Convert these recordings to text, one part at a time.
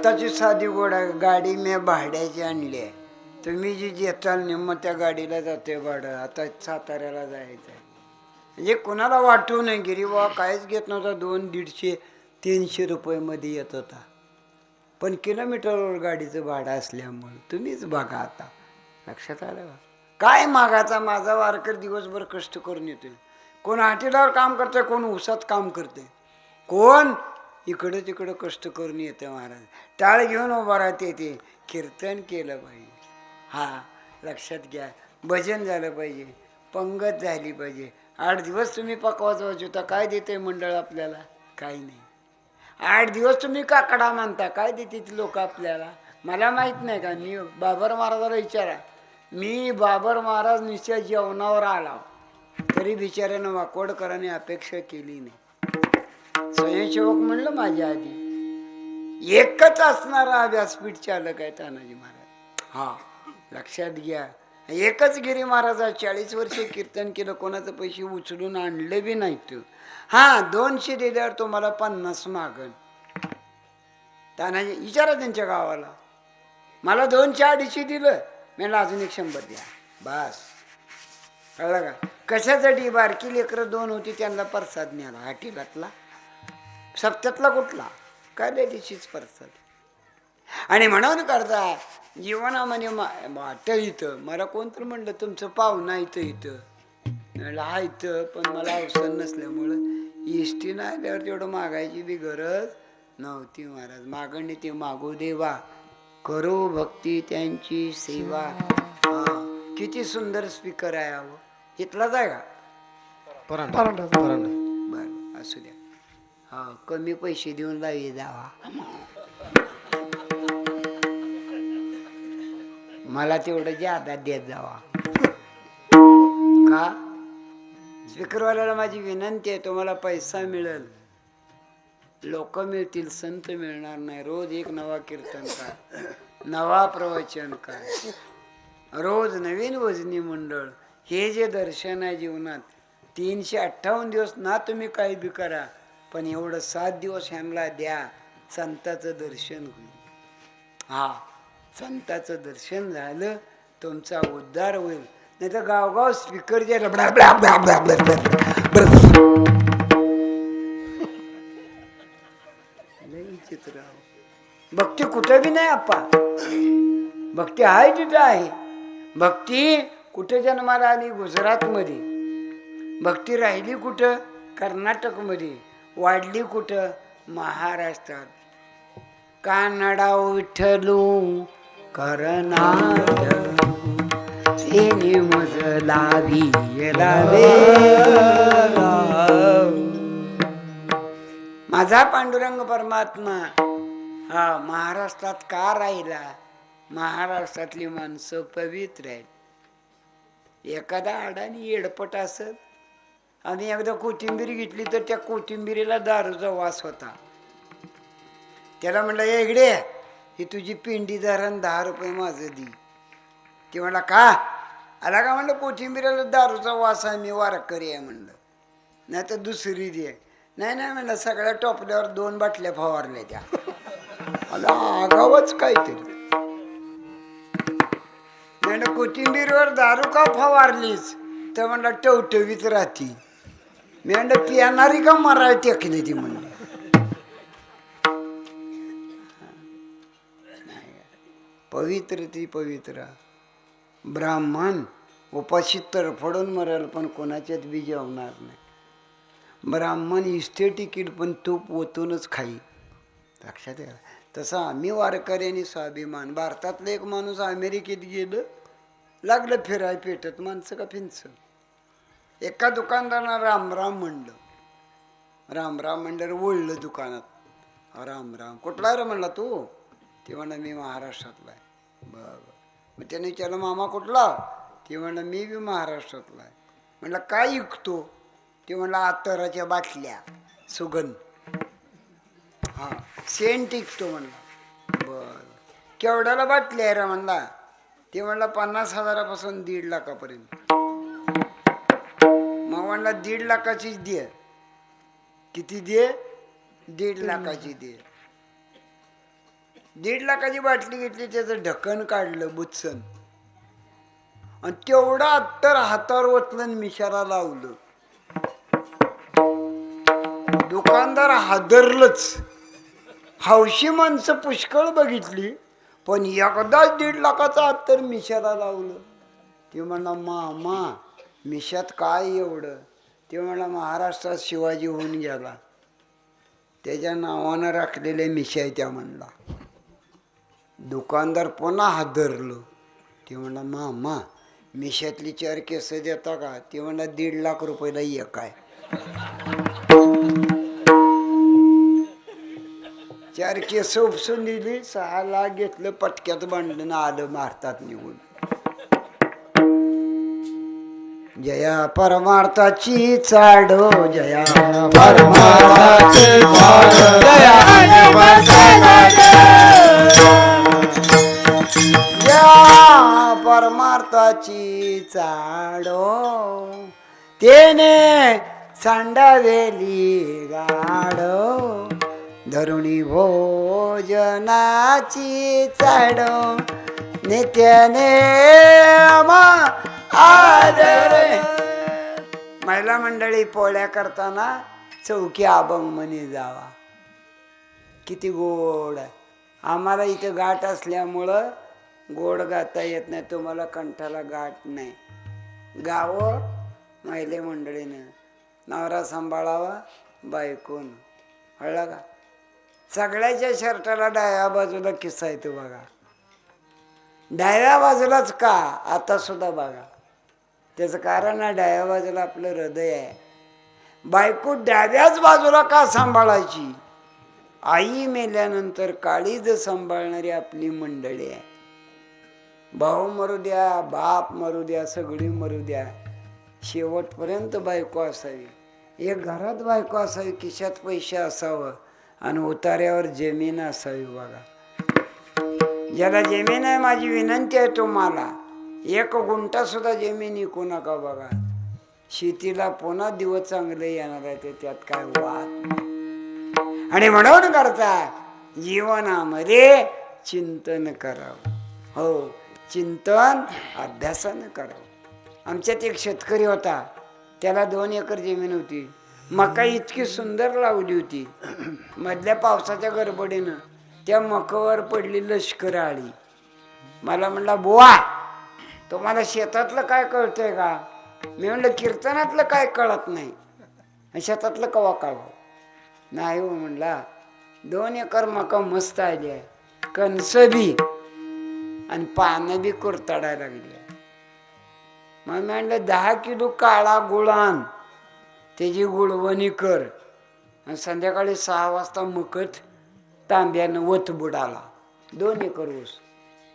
आत्ताची साधी गोडा गाडी मी भाड्याची आणली आहे. तुम्ही जी देताल निम्म त्या गाडीला जाते भाडं. आता साताऱ्याला जायचं आहे म्हणजे कुणाला वाटू नाही गिरी बा काहीच घेत नव्हता. दोन दीडशे तीनशे रुपयेमध्ये येत होता. पण किलोमीटरवर गाडीचं भाडं असल्यामुळं तुम्हीच बघा आता. लक्षात आलं का? काय मागाचा माझा वारकर दिवसभर कष्ट करून येतोय. कोण हाटेलावर काम करतंय कोण उसात काम करते कोण इकडं तिकडं कष्ट करून येते महाराज. टाळ घेऊन उभा राहते ते. कीर्तन केलं पाहिजे. हा लक्षात घ्या. भजन झालं पाहिजे. पंगत झाली पाहिजे. आठ दिवस तुम्ही पकवाच वाचवता काय देते मंडळ आपल्याला? काही नाही. आठ दिवस तुम्ही काकडा मानता. काय देते ती लोक आपल्याला? मला माहीत नाही का? मी बाबर महाराजाला विचारा. मी बाबर महाराज निश्चय जेवणावर आला. तरी बिचाऱ्यानं वाकोडकरांनी अपेक्षा केली नाही. स्वयंसेवक म्हणलं माझ्या आधी. एकच असणारा व्यासपीठ चालक आहे तानाजी महाराज. हा लक्षात घ्या. एकच गिरी महाराजा चाळीस वर्ष कीर्तन केलं कोणाचं पैसे उचलून आणले बी नाहीत. हा दोनशे दिल्यावर तुम्हाला पन्नास मागण तानाजी विचारा त्यांच्या गावाला. मला दोनशे अडीचशे दिलं. म्हणलं अजून एक शंभर द्या. बस. कळलं का? कशासाठी? बारकी लेकरं दोन होती त्यांना प्रसाद न्याला हाटीलातला सप्त्यातला कुठला? काय द्यायचीच प्रसाद आणि म्हणून करता जीवनामध्ये वाट इथं. मला कोणतरी म्हणलं तुमचं पाहुणा इथं इथं. म्हणलं हा इथं. पण मला अवसर नसल्यामुळं इष्टीनं आल्यावर तेवढं मागायची बी गरज नव्हती महाराज. मागणी ते मागू देवा. करो भक्ती त्यांची सेवा. हा किती सुंदर स्पीकर आहे अहो. इथलाच आहे का? परांडा. परांडा. बर असू द्या. हा कमी पैसे देऊन लावी जावा. मला तेवढं ज्यादा देत जावा. का? स्पीकरवाल्याला माझी विनंती आहे तुम्हाला पैसा मिळेल. लोक मिळतील संत मिळणार नाही. रोज एक नवा कीर्तनकार नवा प्रवचन काय रोज नवीन वजनी मंडळ. हे जे दर्शन आहे जीवनात तीनशे अठ्ठावन्न दिवस ना तुम्ही काही बी करा. पण एवढं सात दिवस ह्यांना द्या संताचं दर्शन होईल. हा संताचं दर्शन झालं तुमचा उद्धार होईल. नाही तर गावगाव स्पीकर जे चित्र भक्ती कुठं बी नाही आप्पा. भक्ती आहे तिथं आहे. भक्ती कुठे जन्माला आली? गुजरातमध्ये. भक्ती राहिली कुठं? कर्नाटकमध्ये. वाढली कुठं? महाराष्ट्रात. कानडा विठ्ठलू करनाड माझा पांडुरंग परमात्मा हा महाराष्ट्रात का राहिला? महाराष्ट्रातली माणसं पवित्र आहेत. एखादा अडाणी येडपट असत आणि एकदा कोथिंबीर घेतली तर त्या कोथिंबीरीला दारूचा वास होता. त्याला म्हटलं "ए, इकडे ही तुझी पिंडी धरण दहा रुपये माझं दी. ते म्हणला का? आला का? म्हणलं कोथिंबीराला दारूचा वास आहे मी वारकरी आहे म्हणलं. नाही तर दुसरी दे. नाही नाही म्हणलं सगळ्या टोपल्यावर दोन बाटल्या फवारल्या त्या. मला आगावच काहीतरी. म्हणलं कोथिंबीरवर दारू का फवारलीच तर म्हणलं टवटवीत राहती. मी म्हणलं का मराय टेकली ती म्हणलं पवित्र ती पवित्र. ब्राह्मण उपाशी तरफडून मरेल पण कोणाच्यात बी जेवणार नाही. ब्राह्मण इस्ते तिकीट पण तूप ओतूनच खाई लक्षात घ्या तसं आम्ही वारकऱ्यांनी स्वाभिमान. भारतातलं एक माणूस अमेरिकेत गेलं लागलं फिराय पेटत माणसं का फिंच एका दुकानदारानं राम राम म्हणलं. राम राम म्हणल्यावर वळलं दुकानात. राम राम. कुठला रे म्हणला तू? ते म्हणलं मी महाराष्ट्रातला आहे. बरं. मग त्याने विचारलं मामा कुठला? ते म्हणलं मी बी महाराष्ट्रातला आहे. म्हणलं काय विकतो ते म्हणलं आतराच्या बाटल्या. सुगंध. हा सेंट विकतो म्हणला. बरं. केवढ्याला बाटल्या आहे रे म्हणला? ते म्हणला पन्नास हजारापासून दीड लाखापर्यंत. म्हणला दीड लाखाचीच दे. किती दे? दीड लाखाची दे. दीड लाखाची बाटली घेतली त्याचं ढक्कन काढलं बुत्सन. आणि तेवढा अत्तर हातावर ओतलं आणि मिशाला लावलं. दुकानदार हादरलंच. हौशी माणसं पुष्कळ बघितली पण एकदाच दीड लाखाचं अत्तर मिशाला लावलं. ते म्हणला मामा मिशात काय एवढं? ते म्हणा महाराष्ट्रात शिवाजी होऊन गेला. त्याच्या नावानं राखलेले मिशा आहे त्या म्हणला. दुकानदार पुन्हा हादरलो. ते म्हणा मामा मिशातली चार केस देता का? ते म्हणा दीड लाख रुपयाला एक आहे. चार केस उपसून दिली सहा लाख घेतलं पटक्यात बांधणं आलं भारतात निघून. जया परमार्थाची चाडो जया परमार्थाची जया परमार्थाची चाडो. तेने सांडावेली गाडो. धरुणी भोजनाची चाडो. नित्याने मा आदर. महिला मंडळी पोळ्या करताना चौकी अभंग म्हणे जावा. किती गोड आहे. आम्हाला इथं गाठ असल्यामुळं गोड गाता येत नाही तुम्हाला कंठाला गाठ नाही. गावं महिले मंडळीनं नवरा सांभाळावा बायकून. कळलं का? सगळ्याच्या शर्टाला डाव्या बाजूला किस्सा येतो बघा. डाव्या बाजूलाच का? आता सुद्धा बघा. त्याचं कारण आहे डाव्या बाजूला आपलं हृदय आहे. बायको डाव्याच बाजूला का सांभाळायची? आई मेल्यानंतर काळीज सांभाळणारी आपली मंडळी आहे. भाऊ मरू द्या बाप मरू द्या सगळी मरू द्या. शेवटपर्यंत बायको असावी. एक घरात बायको असावी खिशात पैसे असावं आणि उतार्यावर जमीन असावी बघा. ज्याला जमीन आहे माझी विनंती आहे तुम्हाला एक गुंठा सुद्धा जमीन इकू नका बघा. शेतीला पुन्हा दिवस चांगले येणार आहे ते त्यात काय वाद आणि म्हणून करता जीवनामध्ये चिंतन करावं. हो चिंतन अभ्यासानं करावं. आमच्यात एक शेतकरी होता त्याला दोन एकर जमीन होती. मका इतकी सुंदर लावली होती. मधल्या पावसाच्या गडबडीनं त्या मकावर पडली लष्कर आली मला म्हणला बुवा तुम्हाला शेतातलं काय कळतंय का? मी म्हणलं कीर्तनातलं काय कळत नाही. शेतातलं कवा काढू नाही हो म्हणला दोन एकर मका मस्त आली आहे कणस बी आणि पानं बी कुरताडाय लागली. आहे मग मी म्हणलं दहा किलो काळा गुळान त्याची गुळवणी कर. आणि संध्याकाळी सहा वाजता मकत तांब्यानं वत बुडाला दोन एकर ऊस.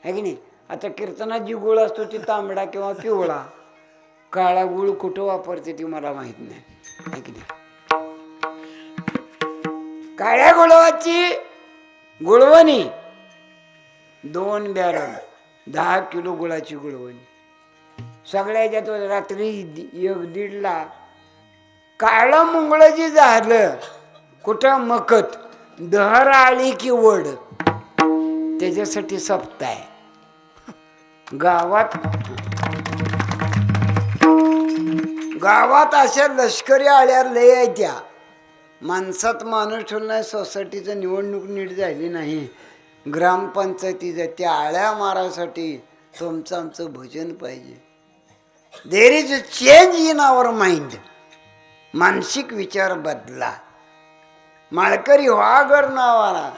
है की नाही? आता कीर्तनात जी गुळ असतो ती तांबडा किंवा पिवळा. काळा गुळ कुठं वापरते ती मला माहीत नाही. की नाही? काळ्या गुळवाची गुळवणी. दोन बॅरल दहा किलो गुळाची गुळवणी. सगळ्या ह्याच्यात रात्री एक दीडला काळं मुंगळं जी झालं कुठं मकत दहर आली की वड त्याच्यासाठी सप्ताह गावात गावात अशा लष्करी आळ्या लय आहे त्या. माणसात माणूस ठेवला नाही सोसायटीचं निवडणूक नीट झाली नाही. ग्रामपंचायतीचं त्या आळ्या मारासाठी तुमचं आमचं भजन पाहिजे. There is a change in our mind मानसिक विचार बदला. माळकरी वागर नावाला.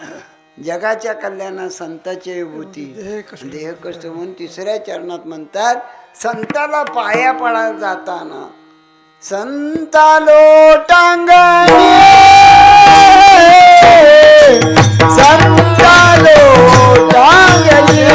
जगाच्या कल्याणा संताचे विभूती. देह कष्ट. म्हणून तिसऱ्या चरणात म्हणतात संताला पाया पडा जाताना. संतालो टांगणी संतालो टांगणी